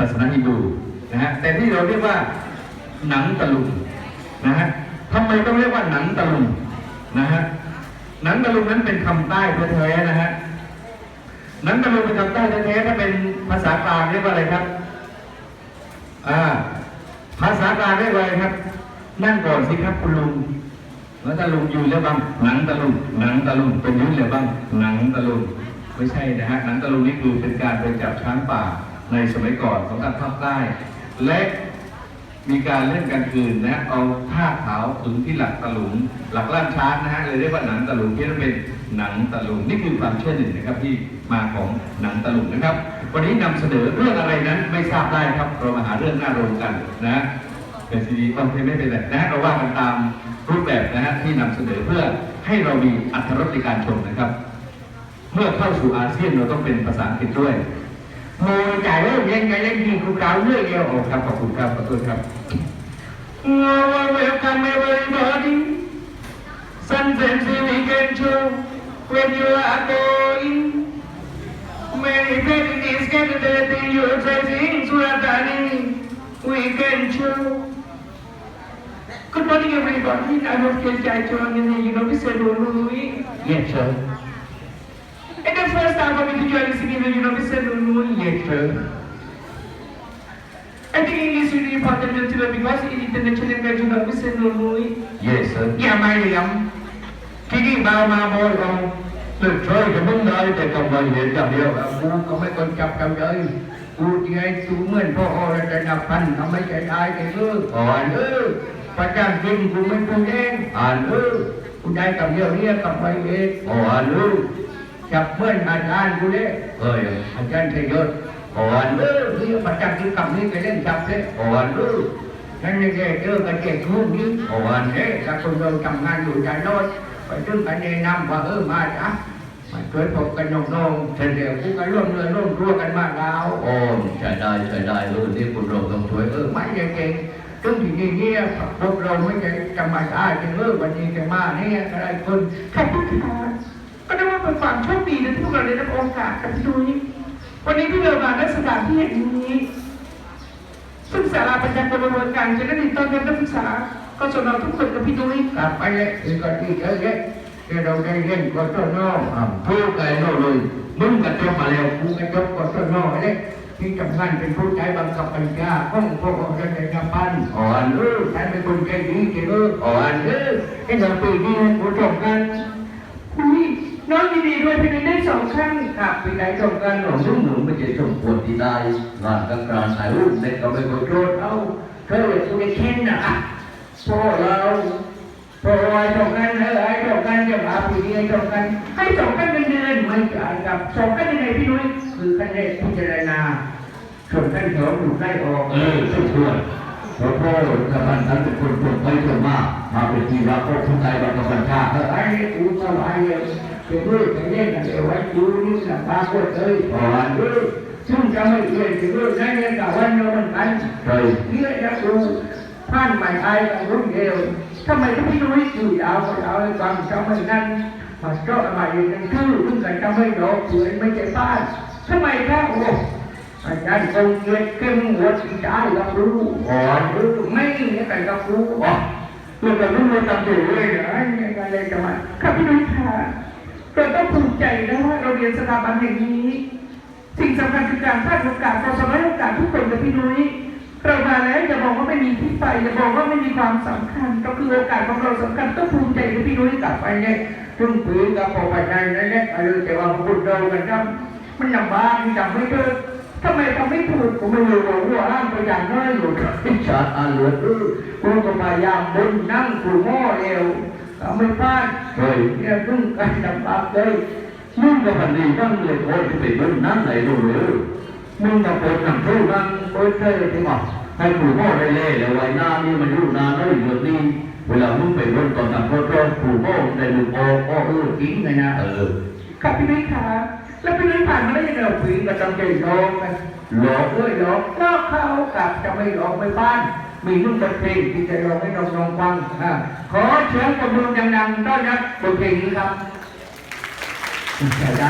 ศาสนาฮินดูนะฮะแต่ที่เราเรียกว่าหนังตะลุงนะฮะทำไมต้องเรียกว่าหนังตะลุงนะฮะหนังตะลุงนั้นเป็นคำใต้แท้ๆนะฮะหนังตะลุงเป็นคำใต้แท้ๆถ้าเป็นภาษากลางเรียกว่าอะไรครับอ่าภาษากลางเรียกว่าอะไรครับ นั่งก่อนสิครับคุณลุงแล้วตะลุงอยู่แล้วบ้างหนังตะลุงหนังตะลุงเป็นยืนเลยบ้างหนังตะลุงไม่ใช่นะฮะหนังตะลุงนี่คือเป็นการไปจับช้างป่า ในสมัยก่อนของทางภาคใต้และมีการเล่นกลางคืนนะเอาผ้าขาวขึงที่หลักตะลุงหลักล่างช้างนะฮะเลยเรียกว่าหนังตะลุงที่นั่นเป็นหนังตะลุงนี่คือความเชื่อหนึ่งนะครับที่มาของหนังตะลุงนะครับ วันนี้นำเสนอเรื่องอะไรนั้นไม่ทราบได้ครับเรามาหาเรื่องหน่าโรู้กันนะเป็นซีดีคอนเทนต์ไม่เป็นไรนะเราว่ากันตามรูปแบบนะฮะที่นำเสนอเพื่อให้เรามีอัตรสในการชมนะครับ เมื่อเข้าสู่อาเซียนเราต้องเป็นภาษาอังกฤษด้วย โมจ่ายเรื่องยังไงยังดีคุณดาวเรื่องเดียวโอ้ครับขอบคุณครับขอโทษครับ Welcome everybody Sunset Weekend Show when you are going Many families get together in your dressing Suratani Weekend Show Good morning everybody I hope you enjoy joining the University of Louis Yes sir And the first time for me to join the in the University of Louis Yes sir I think English is really important to learn because it is international graduate of Mr. Louis Yes sir อย่ามาเหลี่ยมที่นี่มามาบอยเอาตึกช่วยกับมึงเลยแต่ก็ไม่เห็นอย่างเดียวกูก็ไม่คนจับจำเลยกูจะให้กูเหมือนพ่ออรัตนพันธ์ทำไมใจได้ใจเอออ่อนเออประจำจริงกูไม่พูดเองอ่านเออกูได้กับเดียวเรียกกับไปเองอ่อนเออ จับเหมือนอาจารย์กูเลยเอ้ยอาจารย์ชัยยศอ่อนเอเอออเรียกประจำจริงกับนี้ไปเล่นจับเลยอ่อนเออนั่นนี่แกเจอกับเจ็ดทุกนี้อ่อนเอ๊ะถ้าคนเราทำงานอยู่ใจโน้ตไปถึงกันแนะนำว่าเออมาจ้ะมาช่วยพบกันน้องๆเสร็จแล้วกูก็ร่วมเรือร่วมครัวกันมาแล้วโอ้ใช่ได้ใช่ได้เออที่คุณเราต้องช่วยเออไม่ได้เก่งถึงที่นี่เนี่ยพวกเราไม่ได้จะมาได้จริงเออวันนี้จะมาเนี่ยอะไรคนขอบคุณค่ะ ก็ได้ว่าเป็นความโชคดีนะที่พวกเราได้รับโอกาสกับพี่ดุ้ยวันนี้ที่เรามาณสถานที่แห่งนี้ซึ่งศาลาประจำกระบวนการจะได้ติดต้อนรับนักศึกษาก็ส่วนเราทุกคนกับพี่ดุ้ยกลับไปเลยคือก็ที่เยอะแยะที่เราได้เล่นก็ต้นน้องอ่าพูดไกลโน่เลยมึงกับจบมาแล้วกูกระจบก็ต้นน้องเลยที่ทำงานเป็นผู้ใช้บังคับบัญชาของพวกเราในกระพันอ่อนเออฉันเป็นคนใจดีจริงเอออ่อนเออที่เราปีนี้กูจบกัน น้องยินดีด้วยพี่ดุ้ยได้สองครั้งกลับปีไหนจบกันหรอซึ่งหนูไม่ใช่สมควรที่ได้งานกับกลารถ่ายรูปเน็ตก็ไม่ควรโทษเอาเธอเลยกูได้เช่นนะพ่อเราพ่อไอ้จบกันเออไอ้จบกันจะมาปีนี้ไอ้จบกันให้สองครั้งเดือนเดือนไม่จ่ายกับสองครั้งยังไงพี่ดุ้ยคือขั้นแรกพิจารณาส่วนขั้นสองถูกไล่ออกเออสุดยอดพราะพ่อหลงพระพันท่านเป็นคนคนไปคนมาก มาเป็นที่รักของคนไทยบังคับบัญชาเออไอ้กูสบายเลยจะเลิกจะเล่นกันเดียวไว้กูนี่ลำบากก็เลยอ่อนเออซึ่งจะไม่เรียนจะเลิกได้เนี่ยกับวันเดียวมันกันเคยเนี่ยจะกูผ่านใหม่ไอ้กับรุ่นเดียวทำไมที่พี่นุ้ยอยู่ยาวก็ยาวให้ฟังทำไมนั้นมาเจาะมาอยู่กันชื่อซึ่งกันทำให้ดอกสวยไม่ใช่บ้านทำไมครับโอ้อาจารย์คงเกิดเข้มหัวสีได้รับรู้อ่อนรู้ไม่เนี่ยกันรับรู้อ๋อ เมื่อกันรู้ไม่ทำตัวเลยนะเนี่ยกันเลยจะมาครับพี่ดุ้ยค่ะเราต้องภูมิใจนะว่าเราเรียนสถาบันแห่งนี้ สิ่งสำคัญคือการสร้างโอกาสเราสามารถโอกาสทุกคนกับพี่นุ้ยเรามาแล้วอย่าบอกว่าไม่มีที่ไปอย่าบอกว่าไม่มีความสำคัญ ก็คือโอกาสของเราสำคัญต้องภูมิใจกับพี่นุ้ยกลับไปเนี่ยถึงปืนกับพอไปในนั่นแหละเออแต่ว่าพูดเรากันครับมันลำบากที่ทำไม่ได้ทำไมทำไม่ถูกผมไม่รู้ว่าหัวอ้างไปอย่างน้อยอยู่ที่ชาติอันเหลือเออกูายามบนนั่งกูหม้อเอวทำไม่พลาดเคยเนี่ยพึ่งกันลำบากเลยมึงกับพันดีบ้างเลยโอ้ยไปเบิ้ลนั่งไหนดูเลยมึงกับปวดหนังทู่บ้างปวดเธอที่บอกให้ผูกพ่อได้เล่แล้วไว้หน้านี่มันรู้นานแล้วเหลือนี่เวลามึงไปเบิ้ลตอนนั้นก็ต้องผูกพ่อได้ลูกโอ้พ่อเออกินเลยนะเออครับพี่นุ้ยคะแล้วพี่นุ้ยผ่านมาได้ยังไงเราผีก็ต้องใจร้องกันหลอกด้วยหลอกลอกเขากลับจะไม่หลอกไปบ้าน มีนุ่งบทเพลงที่จะร้องให้น้องฟังอ่าขอเชิญประมือดังๆต้อนรับบทเพลงนี้ครับ